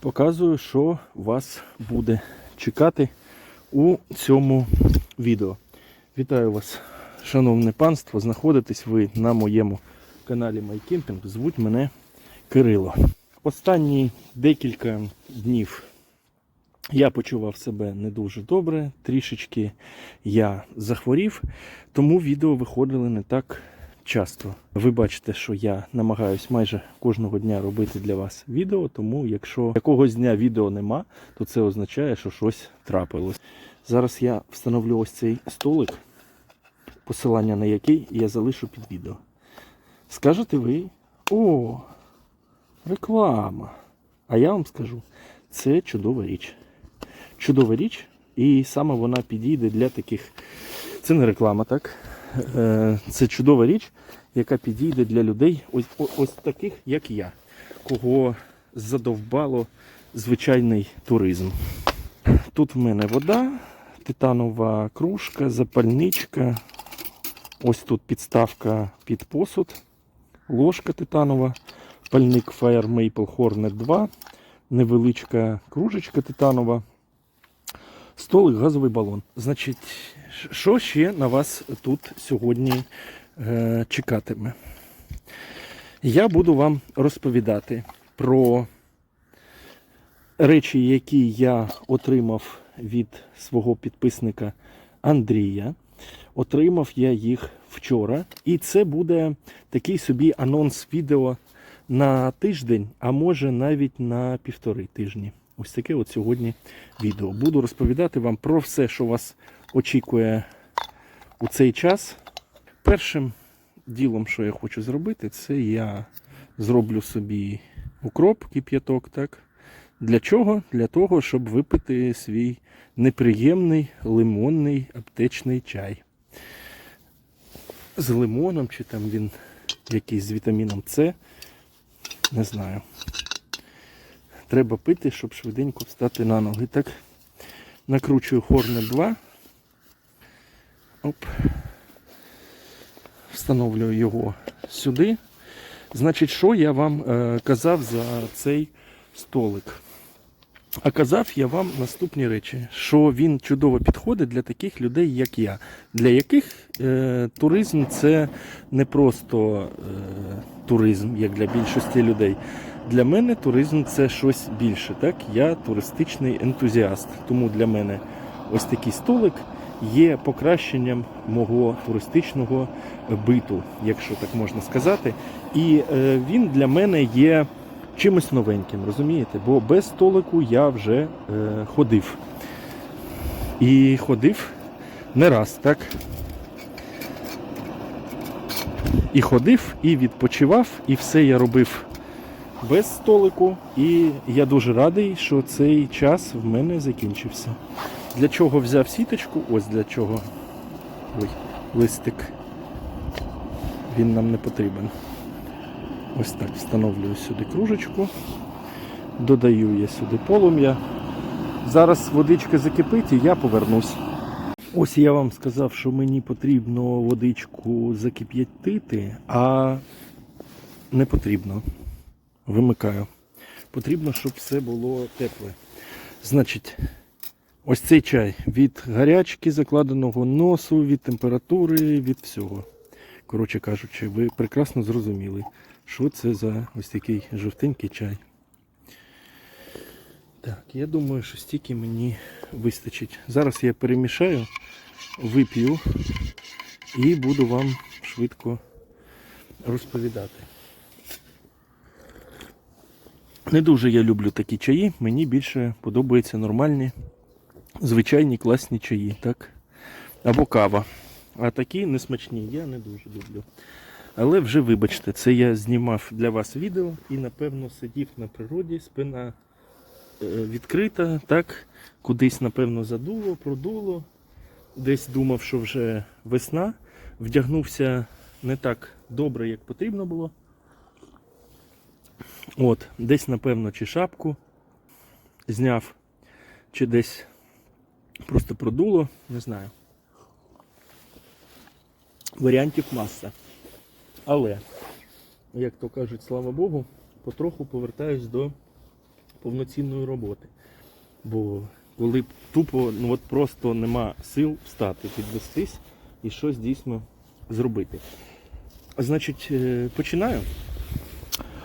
Показую, що вас буде чекати у цьому відео. Вітаю вас, шановне панство. Знаходитесь ви на моєму каналі MyCamping. Звуть мене Кирило. Останні декілька днів я почував себе не дуже добре, трішечки я захворів, тому відео виходили не так часто. Ви бачите, що я намагаюсь майже кожного дня робити для вас відео, тому якщо якогось дня відео нема, то це означає, що щось трапилось. Зараз я встановлю ось цей столик, посилання на який я залишу під відео. Скажете ви, о, реклама. А я вам скажу, це чудова річ. Чудова річ, і саме вона підійде для таких. Це не реклама, так? Е, Це чудова річ, яка підійде для людей, ось, ось таких, як я, кого задовбало звичайний туризм. Тут в мене вода, титанова кружка, запальничка. Ось тут підставка під посуд, ложка титанова, пальник Fire Maple Hornet 2, невеличка кружечка титанова, столик, газовий балон. Значить, що ще на вас тут сьогодні е, чекатиме? Я буду вам розповідати про речі, які я отримав від свого підписника Андрія. Отримав я їх вчора. І це буде такий собі анонс відео на тиждень, а може навіть на півтори тижні. Ось таке от сьогодні відео. Буду розповідати вам про все, що вас очікує у цей час. Першим ділом, що я хочу зробити, це я зроблю собі укроп, кип'яток, так? Для чого? Для того, щоб випити свій неприємний лимонний аптечний чай. З лимоном, чи там він якийсь з вітаміном С. Не знаю. Треба пити, щоб швиденько встати на ноги. Так, накручую Хорне 2. Оп. Встановлюю його сюди. Значить, що я вам е, казав за цей столик? А казав я вам наступні речі, що він чудово підходить для таких людей, як я, для яких е, туризм це не просто е, туризм, як для більшості людей. Для мене туризм це щось більше. Так? Я туристичний ентузіаст. Тому для мене ось такий столик є покращенням мого туристичного биту, якщо так можна сказати. І е, він для мене є чимось новеньким, розумієте? Бо без столику я вже е, ходив. І ходив не раз, так? І ходив, і відпочивав, і все я робив без столику. І я дуже радий, що цей час в мене закінчився. Для чого взяв сіточку? Ось для чого. Ой, листик. Він нам не потрібен. Ось так встановлюю сюди кружечку. Додаю я сюди полум'я. Зараз водичка закипить і я повернусь. Ось я вам сказав, що мені потрібно водичку закип'ятити, а не потрібно. Вимикаю. Потрібно, щоб все було тепле. Значить, ось цей чай від гарячки, закладеного носу, від температури, від всього. Коротше кажучи, ви прекрасно зрозуміли, що це за ось такий жовтенький чай. Так, я думаю, що стільки мені вистачить. Зараз я перемішаю, вип'ю і буду вам швидко розповідати. Не дуже я люблю такі чаї, мені більше подобаються нормальні, звичайні класні чаї, так? Або кава. А такі несмачні я не дуже люблю. Але вже вибачте, це я знімав для вас відео і напевно сидів на природі, спина е, відкрита, так, кудись, напевно, задуло, продуло. Десь думав, що вже весна. Вдягнувся не так добре, як потрібно було. От, десь, напевно, чи шапку зняв, чи десь просто продуло, не знаю. Варіантів маса. Але, як то кажуть, слава Богу, потроху повертаюсь до повноцінної роботи. Бо коли тупо ну от просто нема сил встати, підвестись і щось дійсно зробити. Значить, е, починаю.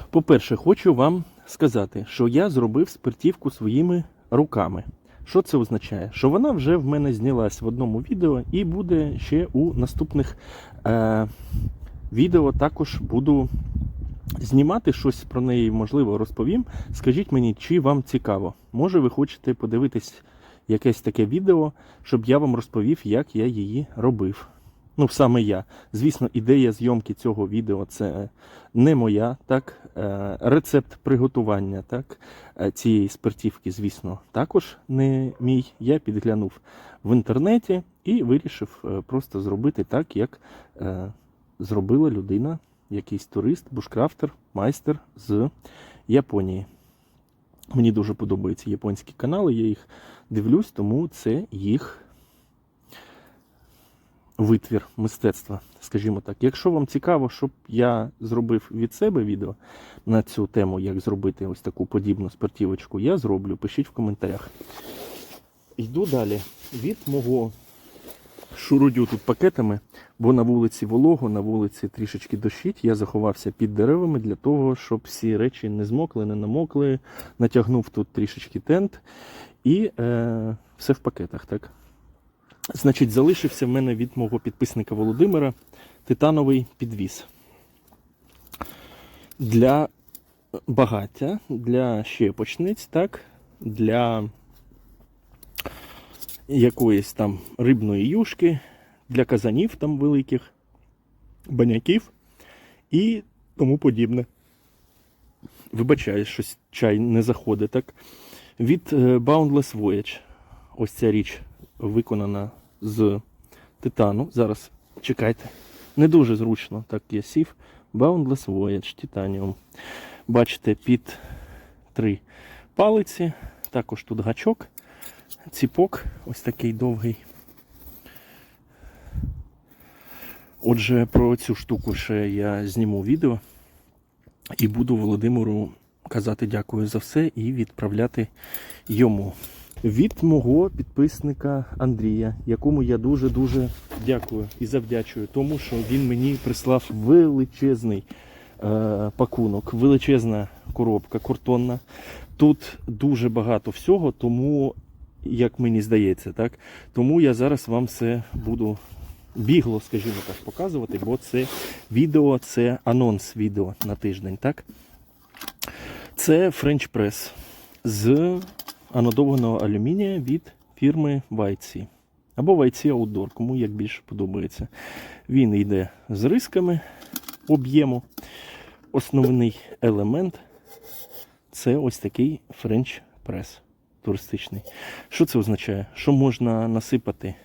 По-перше, хочу вам сказати, що я зробив спиртівку своїми руками. Що це означає? Що вона вже в мене знялась в одному відео і буде ще у наступних е, відео також буду знімати щось про неї, можливо, розповім. Скажіть мені, чи вам цікаво. Може, ви хочете подивитись якесь таке відео, щоб я вам розповів, як я її робив. Ну, саме я. Звісно, ідея зйомки цього відео це не моя, так. Е, Рецепт приготування так, е, цієї спиртівки, звісно, також не мій. Я підглянув в інтернеті і вирішив е, просто зробити так, як зробила людина, якийсь турист, бушкрафтер, майстер з Японії. Мені дуже подобаються японські канали, я їх дивлюсь, тому це їх витвір мистецтва, скажімо так. Якщо вам цікаво, щоб я зробив від себе відео на цю тему, як зробити ось таку подібну спортівочку, я зроблю. Пишіть в коментарях. Йду далі від мого шурудю тут пакетами, бо на вулиці волого, на вулиці трішечки дощить. Я заховався під деревами для того, щоб всі речі не змокли, не намокли. Натягнув тут трішечки тент і е, все в пакетах. так. Значить, залишився в мене від мого підписника Володимира титановий підвіс. Для багаття, для щепочниць, так, для якоїсь там рибної юшки, для казанів там великих, баняків і тому подібне. Вибачаю, щось чай не заходить. так. Від е, Boundless Voyage. Ось ця річ виконана з титану. Зараз чекайте. Не дуже зручно, так я сів. Boundless Voyage Titanium. Бачите, під три палиці. Також тут гачок, ціпок, ось такий довгий. Отже, про цю штуку ще я зніму відео і буду Володимиру казати дякую за все і відправляти йому. Від мого підписника Андрія, якому я дуже-дуже дякую і завдячую, тому що він мені прислав величезний е, пакунок, величезна коробка картонна. Тут дуже багато всього, тому, як мені здається, так, тому я зараз вам все буду бігло, скажімо так, показувати, бо це відео, це анонс відео на тиждень. так. Це French Press з анодованого алюмінія від фірми YC. Або YC Outdoor, кому як більше подобається. Він йде з рисками об'єму. Основний елемент це ось такий French Press туристичний. Що це означає? Що можна насипати?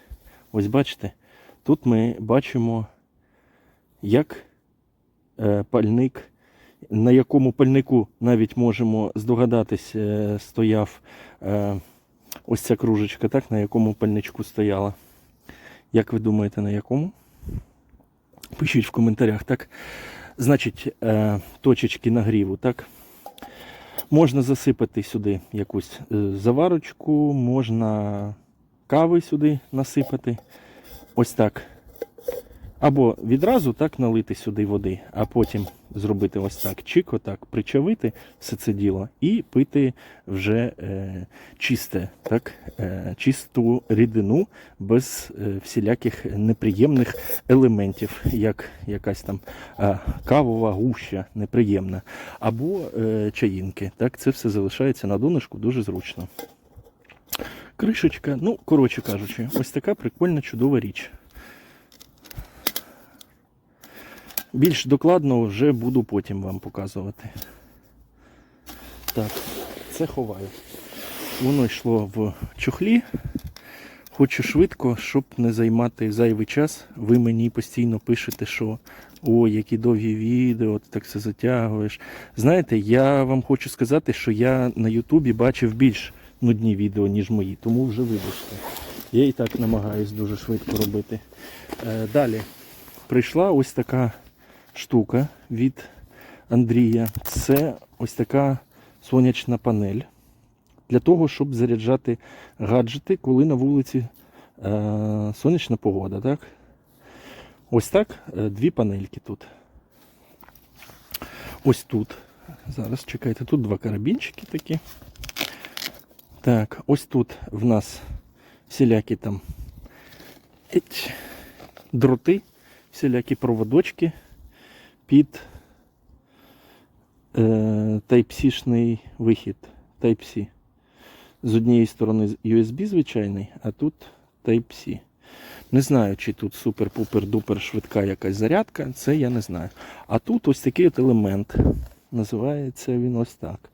Ось бачите, тут ми бачимо, як е, пальник на якому пальнику навіть можемо здогадатись, е, стояв е, ось ця кружечка, так, на якому пальничку стояла. Як ви думаєте, на якому? Пишіть в коментарях, так? Значить, точечки нагріву, так? Можна засипати сюди якусь заварочку, можна кави сюди насипати. Ось так. Або відразу так налити сюди води, а потім зробити ось так, чик, отак, причавити все це діло і пити вже е, чисте, так, е, чисту рідину без е, всіляких неприємних елементів, як якась там е, кавова гуща неприємна, або е, чаїнки. Так, Це все залишається на донышку дуже зручно. Кришечка, ну, коротше кажучи, ось така прикольна чудова річ. Більш докладно вже буду потім вам показувати. Так, це ховаю. Воно йшло в чохлі. Хочу швидко, щоб не займати зайвий час. Ви мені постійно пишете, що ой, які довгі відео, ти так все затягуєш. Знаєте, я вам хочу сказати, що я на Ютубі бачив більш нудні відео, ніж мої, тому вже вибачте. Я і так намагаюсь дуже швидко робити. Е, далі прийшла ось така штука від Андрія. Це ось така сонячна панель. для того, щоб заряджати гаджети, коли на вулиці е, сонячна погода. Так? Ось так, е, дві панельки тут. Ось тут. Зараз чекайте, тут два карабінчики такі. Так, ось тут в нас всілякі там дроти, всілякі проводочки під е, Type-C-шний вихід. Type-C. З однієї сторони USB звичайний, а тут Type-C. Не знаю, чи тут супер-пупер-дупер швидка якась зарядка, це я не знаю. А тут ось такий от елемент. Називається він ось так.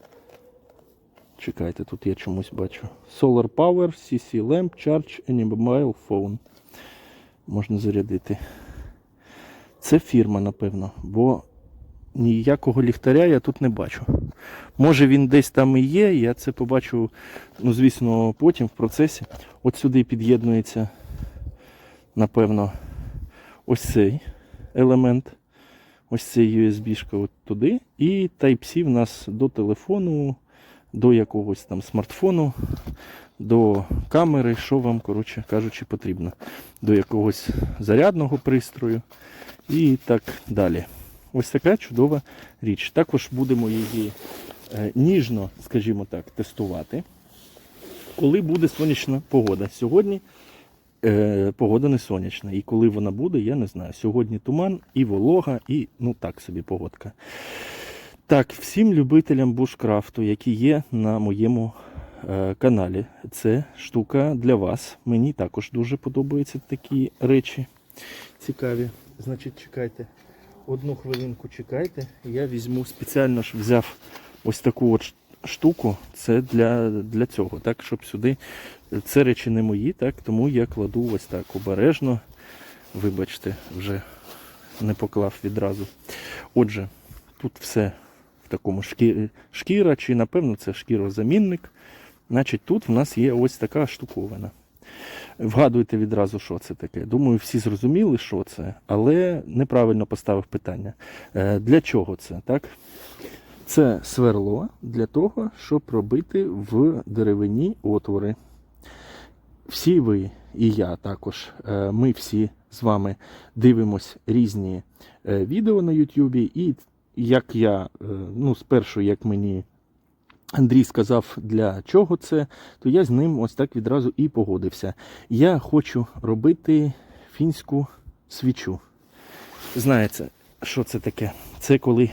Чекайте, тут я чомусь бачу. Solar Power, CC Lamp, Charge any mobile phone. Можна зарядити. Це фірма, напевно, бо ніякого ліхтаря я тут не бачу. Може він десь там і є, я це побачу, ну, звісно, потім в процесі. От сюди під'єднується, напевно, ось цей елемент. Ось цей USB-шка от туди. І Type-C в нас до телефону, до якогось там смартфону, до камери, що вам, коротше кажучи, потрібно. До якогось зарядного пристрою і так далі. Ось така чудова річ. Також будемо її е, ніжно, скажімо так, тестувати, коли буде сонячна погода. Сьогодні е, погода не сонячна. І коли вона буде, я не знаю. Сьогодні туман і волога, і ну так собі погодка. Так, всім любителям бушкрафту, які є на моєму каналі, це штука для вас. Мені також дуже подобаються такі речі цікаві. Значить, чекайте. Одну хвилинку чекайте. Я візьму спеціально ж взяв ось таку от штуку. Це для, для цього, так, щоб сюди. Це речі не мої, так, тому я кладу ось так обережно. Вибачте, вже не поклав відразу. Отже, тут все в такому шкі... шкіра, чи напевно це шкірозамінник. Значить, тут в нас є ось така штуковина. Вгадуйте відразу, що це таке. Думаю, всі зрозуміли, що це, але неправильно поставив питання. Е, Для чого це? Так? Це сверло для того, щоб робити в деревині отвори. Всі ви і я також, е, ми всі з вами дивимось різні е, відео на Ютубі, і як я, ну, спершу, як мені Андрій сказав, для чого це, то я з ним ось так відразу і погодився. Я хочу робити фінську свічу. Знаєте, що це таке? Це коли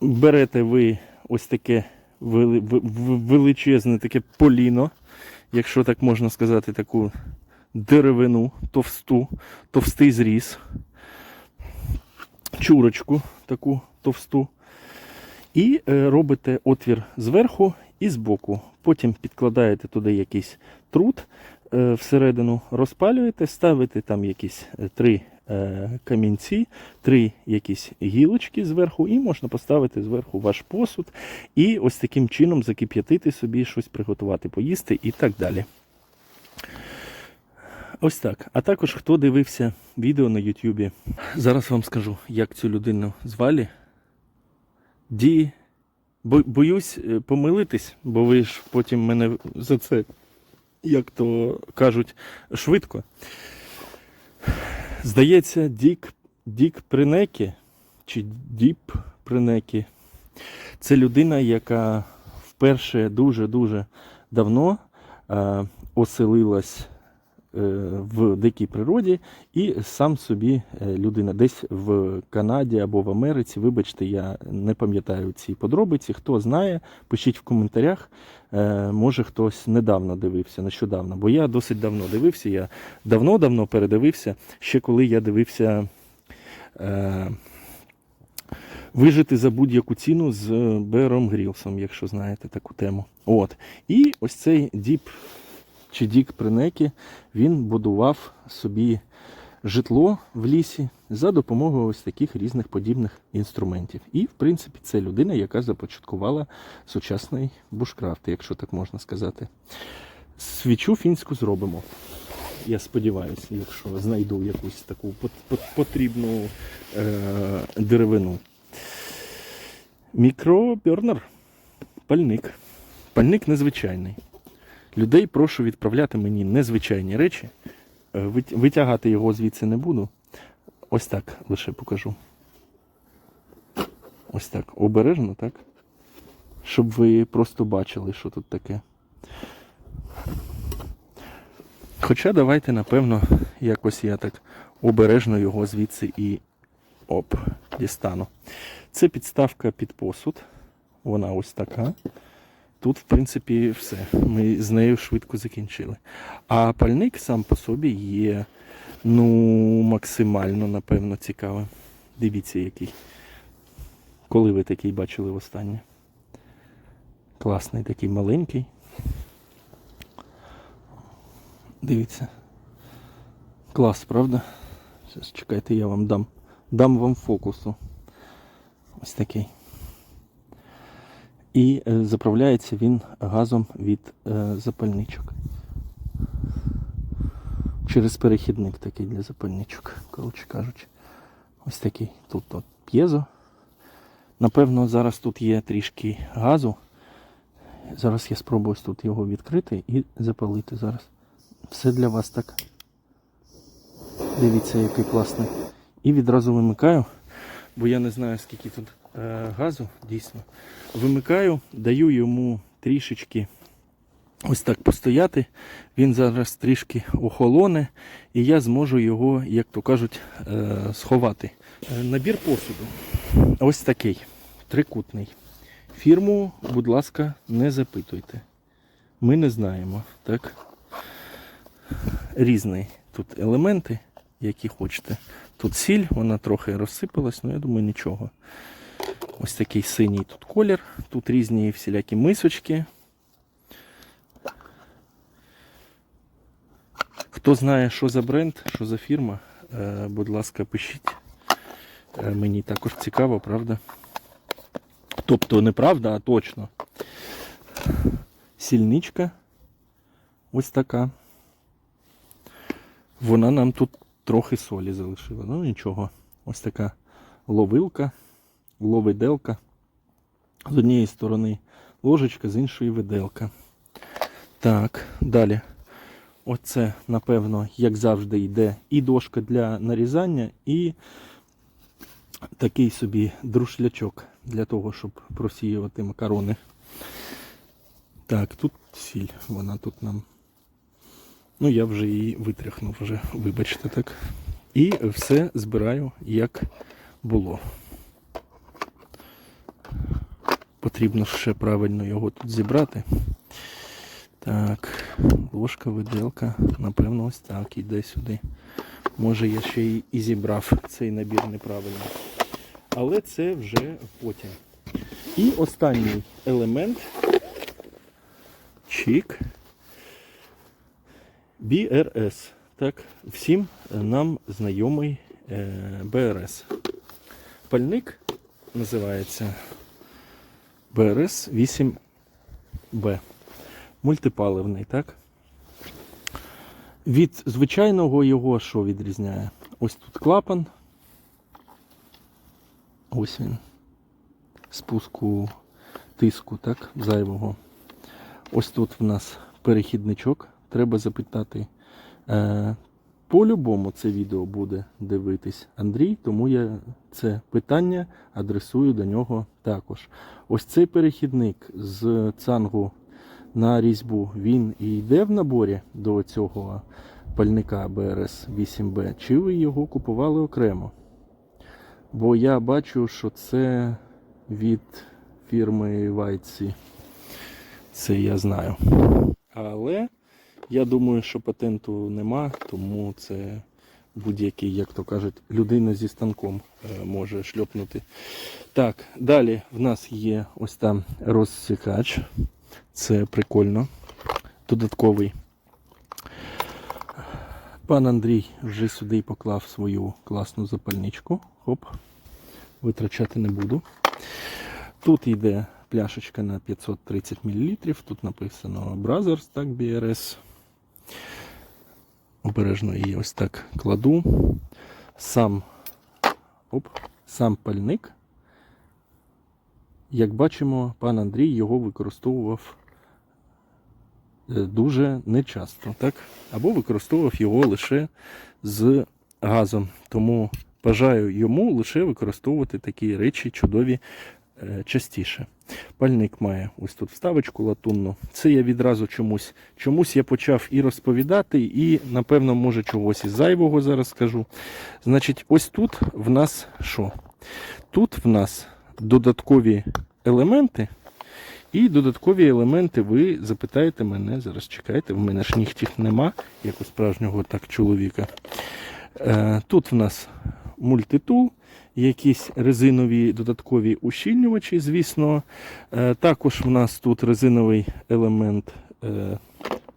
берете ви ось таке величезне таке поліно, якщо так можна сказати, таку деревину, товсту, товстий зріз, чурочку таку товсту. І е, робите отвір зверху і збоку. Потім підкладаєте туди якийсь труд е, всередину, розпалюєте, ставите там якісь е, три камінці, три якісь гілочки зверху, і можна поставити зверху ваш посуд. І ось таким чином закип'ятити собі щось приготувати, поїсти і так далі. Ось так. А також хто дивився відео на Ютубі. Зараз вам скажу, як цю людину звали. Ді. Бо, боюсь е, помилитись, бо ви ж потім мене за це, як то кажуть, швидко. Здається, Дік, Дік Принекі, чи Діп Принекі. Це людина, яка вперше дуже-дуже давно е, оселилась в дикій природі, і сам собі е, людина десь в Канаді або в Америці. Вибачте, я не пам'ятаю ці подробиці. Хто знає, пишіть в коментарях. Е, Може хтось недавно дивився, нещодавно, бо я досить давно дивився. Я давно-давно передивився, ще коли я дивився. Е, Вижити за будь-яку ціну з Бером Грілсом, якщо знаєте таку тему. От. І ось цей діп чи Дік Принекі, він будував собі житло в лісі за допомогою ось таких різних подібних інструментів. І, в принципі, це людина, яка започаткувала сучасний бушкрафт, якщо так можна сказати. Свічу фінську зробимо. Я сподіваюся, якщо знайду якусь таку пот- пот- потрібну е- деревину. Мікробернер. пальник. Пальник незвичайний. Людей прошу відправляти мені незвичайні речі. Е, Витягати його звідси не буду. Ось так лише покажу. Ось так. Обережно, так? Щоб ви просто бачили, що тут таке. Хоча давайте, напевно, якось я так обережно його звідси і оп, дістану. Це підставка під посуд. Вона ось така. Тут, в принципі, все. Ми з нею швидко закінчили. А пальник сам по собі є ну, максимально, напевно, цікавим. Дивіться, який. Коли ви такий бачили востаннє? Класний такий маленький. Дивіться. Клас, правда? Зараз чекайте, я вам дам. Дам вам фокусу. Ось такий. І е, заправляється він газом від е, запальничок. Через перехідник такий для запальничок, коротше кажучи. Ось такий. Тут от п'єзо. Напевно, зараз тут є трішки газу. Зараз я спробую тут його відкрити і запалити зараз. Все для вас так. Дивіться, який класний. І відразу вимикаю, бо я не знаю, скільки тут газу, дійсно. Вимикаю, даю йому трішечки ось так постояти. Він зараз трішки охолоне, і я зможу його, як то кажуть, е, сховати. Е, Набір посуду. Ось такий, трикутний. Фірму, будь ласка, не запитуйте. Ми не знаємо, так? Різні тут елементи, які хочете. Тут сіль, вона трохи розсипалась, але я думаю, нічого. Ось такий синій тут колір, тут різні всілякі мисочки. Хто знає, що за бренд, що за фірма, е, будь ласка, пишіть. Е, Мені також цікаво, правда? Тобто не правда, а точно. Сільничка. Ось така. Вона нам тут трохи солі залишила. Ну нічого. Ось така ловилка, ловиделка. З однієї сторони ложечка, з іншої виделка. Так, далі. Оце, напевно, як завжди, йде і дошка для нарізання, і такий собі друшлячок для того, щоб просіювати макарони. Так, тут сіль, вона тут нам. Ну, я вже її витряхнув вже, вибачте так. І все збираю, як було. Потрібно ще правильно його тут зібрати. Так, ложка, виделка, напевно, ось так, іде сюди. Може я ще і зібрав цей набір неправильно. Але це вже потім. І останній елемент. Чик. BRS. Так, всім нам знайомий е, BRS. Пальник називається BRS 8B. Мультипаливний, так? Від звичайного його що відрізняє? Ось тут клапан. Ось він. Спуску тиску, так, зайвого. Ось тут в нас перехідничок. Треба запитати. По-любому це відео буде дивитись Андрій, тому я це питання адресую до нього також. Ось цей перехідник з цангу на різьбу, він і йде в наборі до цього пальника BRS 8B, чи ви його купували окремо? Бо я бачу, що це від фірми Вайці. Це я знаю. Але я думаю, що патенту нема, тому це будь-який, як то кажуть, людина зі станком е, може шльопнути. Так, далі в нас є ось там розсікач. Це прикольно. Додатковий. Пан Андрій вже сюди поклав свою класну запальничку. Хоп, витрачати не буду. Тут йде пляшечка на 530 мл. Тут написано Brothers, так, BRS. Обережно її ось так кладу. Сам, оп, сам пальник. Як бачимо, пан Андрій його використовував е, дуже нечасто, так? Або використовував його лише з газом. Тому бажаю йому лише використовувати такі речі чудові частіше. Пальник має ось тут вставочку латунну. Це я відразу чомусь. Чомусь я почав і розповідати, і, напевно, може, чогось із зайвого зараз скажу. Значить, ось тут в нас що? Тут в нас додаткові елементи. І додаткові елементи ви запитаєте мене, зараз чекайте, в мене ж нігтів нема, як у справжнього так чоловіка. Е, Тут в нас мультитул, якісь резинові додаткові ущільнювачі, звісно. Е, Також в нас тут резиновий елемент е,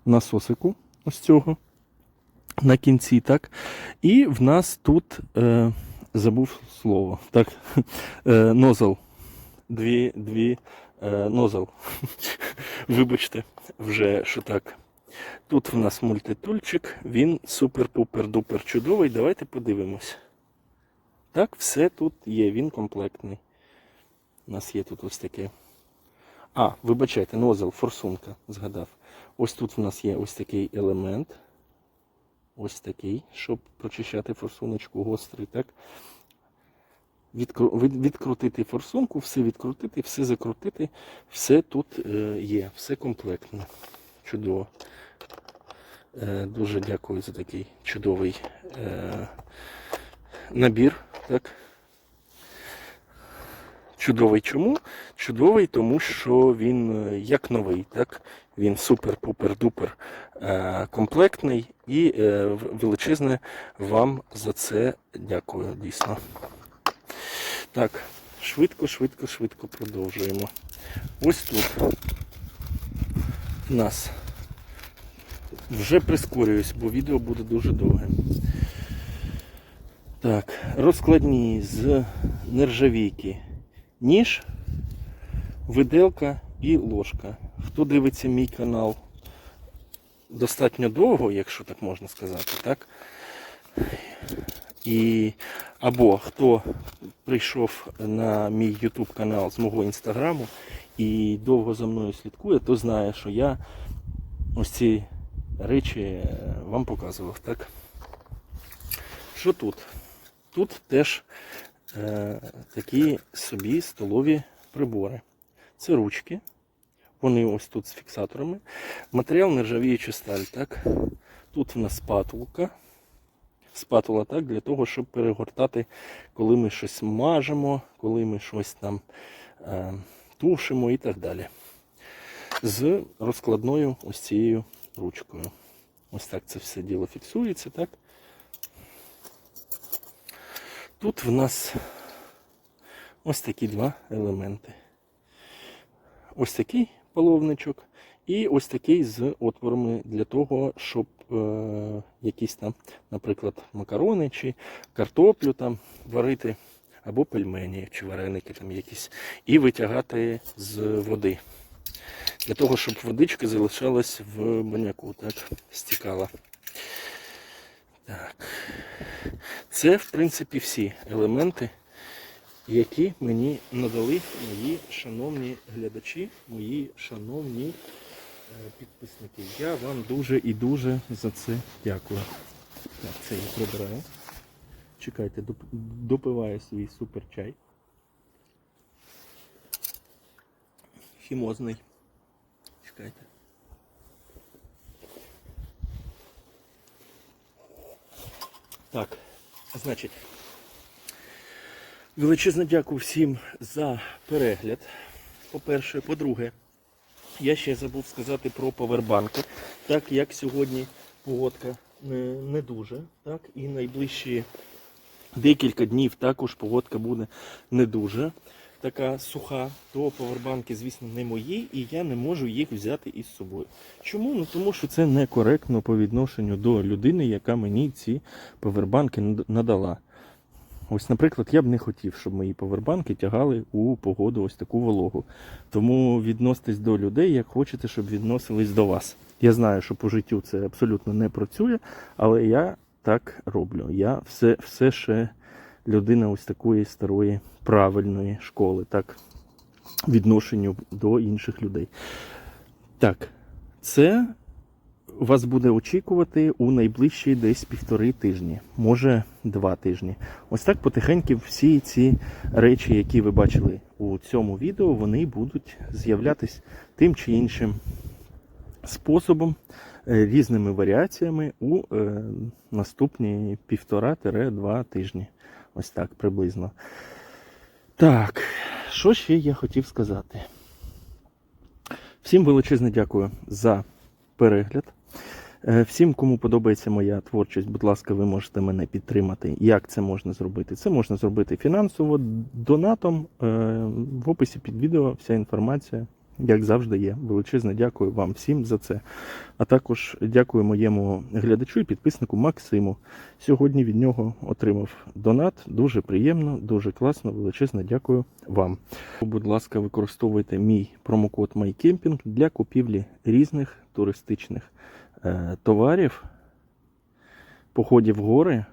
насосику, ось цього на кінці, так. І в нас тут е, забув слово, так, нозл. Дві, дві нозл. Вибачте, вже що так. Тут в нас мультитульчик, він супер-пупер-дупер чудовий. Давайте подивимось. Так, все тут є, він комплектний. У нас є тут ось таке. А, вибачайте, нозл, форсунка, згадав. Ось тут в нас є ось такий елемент. Ось такий, щоб прочищати форсуночку гострий, так? Відкру- Відкрутити форсунку, все відкрутити, все закрутити, все тут е, є, все комплектно. Чудово. Е, Дуже дякую за такий чудовий е, набір. Так. Чудовий чому? Чудовий, тому що він е, як новий, так? Він супер-пупер-дупер е, комплектний і е, величезне вам за це дякую, дійсно. Так, швидко, швидко, швидко продовжуємо. Ось тут в нас вже прискорююсь, бо відео буде дуже довге. Так, розкладні з нержавійки. Ніж, виделка і ложка. Хто дивиться мій канал достатньо довго, якщо так можна сказати, так? І або хто прийшов на мій YouTube канал з мого інстаграму і довго за мною слідкує, то знає, що я ось ці речі е, вам показував, так? Що тут? Тут теж е, такі собі столові прибори. Це ручки. Вони ось тут з фіксаторами. Матеріал нержавіюча сталь, так? Тут в нас спатулка. Спатула так, для того, щоб перегортати, коли ми щось мажемо, коли ми щось там е, тушимо і так далі. З розкладною ось цією ручкою. Ось так це все діло фіксується, так? Тут в нас ось такі два елементи. Ось такий половничок і ось такий з отворами для того, щоб е, якісь там, наприклад, макарони чи картоплю там варити, або пельмені чи вареники там якісь, і витягати з води. Для того, щоб водичка залишалась в баняку, так, стікала. Так. Це, в принципі, всі елементи, які мені надали мої шановні глядачі, мої шановні е, підписники. Я вам дуже і дуже за це дякую. Так, це я прибираю. Чекайте, допиваю свій супер чай. Хімозний. Чекайте. Так, значить, величезне дякую всім за перегляд. По-перше, по-друге, я ще забув сказати про повербанки. Так як сьогодні погодка не, не дуже, так, і найближчі декілька днів також погодка буде не дуже така суха, то повербанки, звісно, не мої, і я не можу їх взяти із собою. Чому? Ну тому що це некоректно по відношенню до людини, яка мені ці повербанки надала. Ось, наприклад, я б не хотів, щоб мої повербанки тягали у погоду ось таку вологу. Тому відноситесь до людей, як хочете, щоб відносились до вас. Я знаю, що по життю це абсолютно не працює, але я так роблю. Я все, все ще людина ось такої старої правильної школи. Так. відношенню до інших людей. Так, це вас буде очікувати у найближчі десь півтори тижні, може два тижні. Ось так потихеньку всі ці речі, які ви бачили у цьому відео, вони будуть з'являтись тим чи іншим способом, е, різними варіаціями у е, наступні півтора-два тижні. Ось так приблизно. Так, що ще я хотів сказати? Всім величезне дякую за перегляд. Е, Всім, кому подобається моя творчість, будь ласка, ви можете мене підтримати. Як це можна зробити? Це можна зробити фінансово донатом. Е, В описі під відео вся інформація, як завжди, є. Величезне дякую вам всім за це. А також дякую моєму глядачу і підписнику Максиму. Сьогодні від нього отримав донат. Дуже приємно, дуже класно. Величезне дякую вам. Будь ласка, використовуйте мій промокод MyCamping для купівлі різних туристичних е, товарів, походів в гори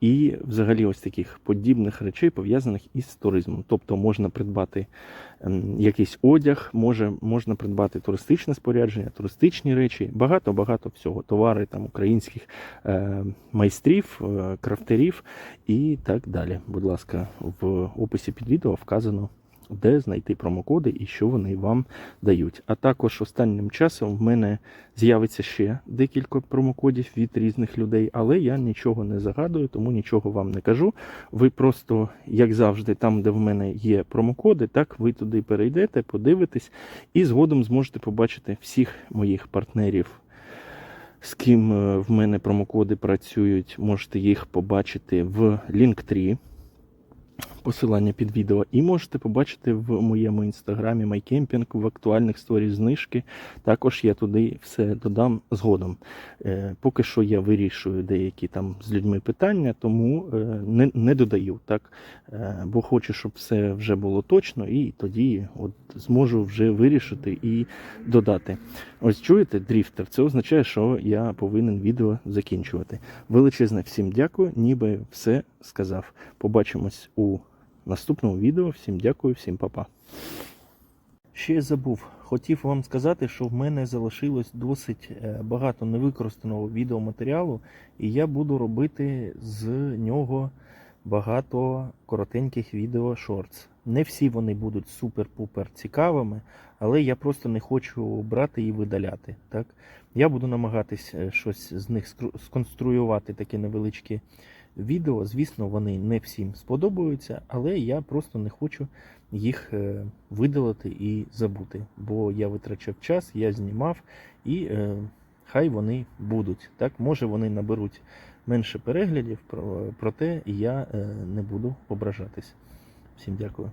і взагалі ось таких подібних речей, пов'язаних із туризмом. Тобто можна придбати ем, якийсь одяг, може, можна придбати туристичне спорядження, туристичні речі, багато-багато всього. Товари там українських е, майстрів, е, крафтерів і так далі. Будь ласка, в описі під відео вказано де знайти промокоди і що вони вам дають. А також останнім часом в мене з'явиться ще декілька промокодів від різних людей, але я нічого не загадую, тому нічого вам не кажу. Ви просто, як завжди, там, де в мене є промокоди, так ви туди перейдете, подивитесь і згодом зможете побачити всіх моїх партнерів. З ким е, в мене промокоди працюють, можете їх побачити в Linktree посилання під відео. І можете побачити в моєму інстаграмі MyCamping в актуальних сторіс знижки. Також я туди все додам згодом. Е, поки що я вирішую деякі там з людьми питання, тому е, не, не додаю, так? Е, бо хочу, щоб все вже було точно, і тоді от зможу вже вирішити і додати. Ось чуєте, дріфтер, це означає, що я повинен відео закінчувати. Величезне всім дякую, ніби все сказав. Побачимось у наступному відео. Всім дякую, всім па-па. Ще забув. Хотів вам сказати, що в мене залишилось досить е, багато невикористаного відеоматеріалу, і я буду робити з нього багато коротеньких відео шортс. Не всі вони будуть супер-пупер цікавими, але я просто не хочу брати і видаляти. Так? Я буду намагатись е, щось з них сконструювати таке невеличке відео. Звісно, вони не всім сподобаються, але я просто не хочу їх е, видалити і забути. Бо я витрачав час, я знімав і е, хай вони будуть. Так, може вони наберуть менше переглядів, проте я е, не буду ображатись. Всім дякую.